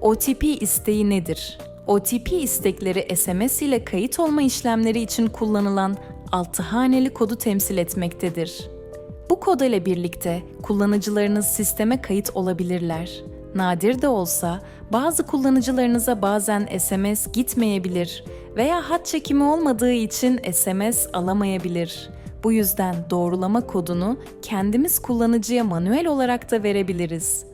OTP isteği nedir? OTP istekleri SMS ile kayıt olma işlemleri için kullanılan 6 haneli kodu temsil etmektedir. Bu kod ile birlikte kullanıcılarınız sisteme kayıt olabilirler. Nadir de olsa bazı kullanıcılarınıza bazen SMS gitmeyebilir veya hat çekimi olmadığı için SMS alamayabilir. Bu yüzden doğrulama kodunu kendimiz kullanıcıya manuel olarak da verebiliriz.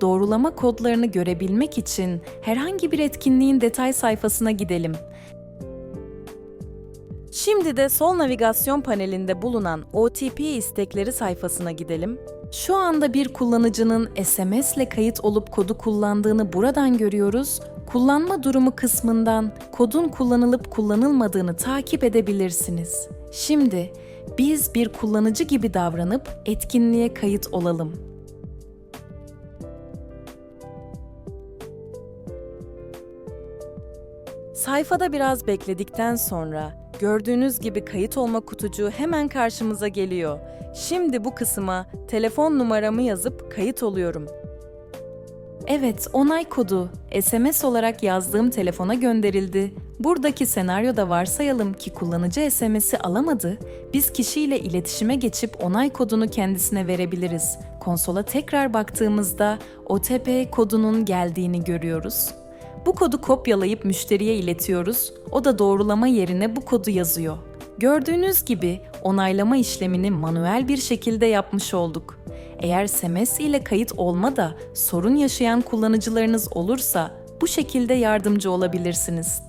Doğrulama kodlarını görebilmek için herhangi bir etkinliğin detay sayfasına gidelim. Şimdi de sol navigasyon panelinde bulunan OTP istekleri sayfasına gidelim. Şu anda bir kullanıcının SMS ile kayıt olup kodu kullandığını buradan görüyoruz. Kullanma durumu kısmından kodun kullanılıp kullanılmadığını takip edebilirsiniz. Şimdi biz bir kullanıcı gibi davranıp etkinliğe kayıt olalım. Sayfada biraz bekledikten sonra gördüğünüz gibi kayıt olma kutucuğu hemen karşımıza geliyor. Şimdi bu kısma telefon numaramı yazıp kayıt oluyorum. Evet, onay kodu SMS olarak yazdığım telefona gönderildi. Buradaki senaryoda varsayalım ki kullanıcı SMS'i alamadı. Biz kişiyle iletişime geçip onay kodunu kendisine verebiliriz. Konsola tekrar baktığımızda OTP kodunun geldiğini görüyoruz. Bu kodu kopyalayıp müşteriye iletiyoruz. O da doğrulama yerine bu kodu yazıyor. Gördüğünüz gibi onaylama işlemini manuel bir şekilde yapmış olduk. Eğer SMS ile kayıt olma da sorun yaşayan kullanıcılarınız olursa bu şekilde yardımcı olabilirsiniz.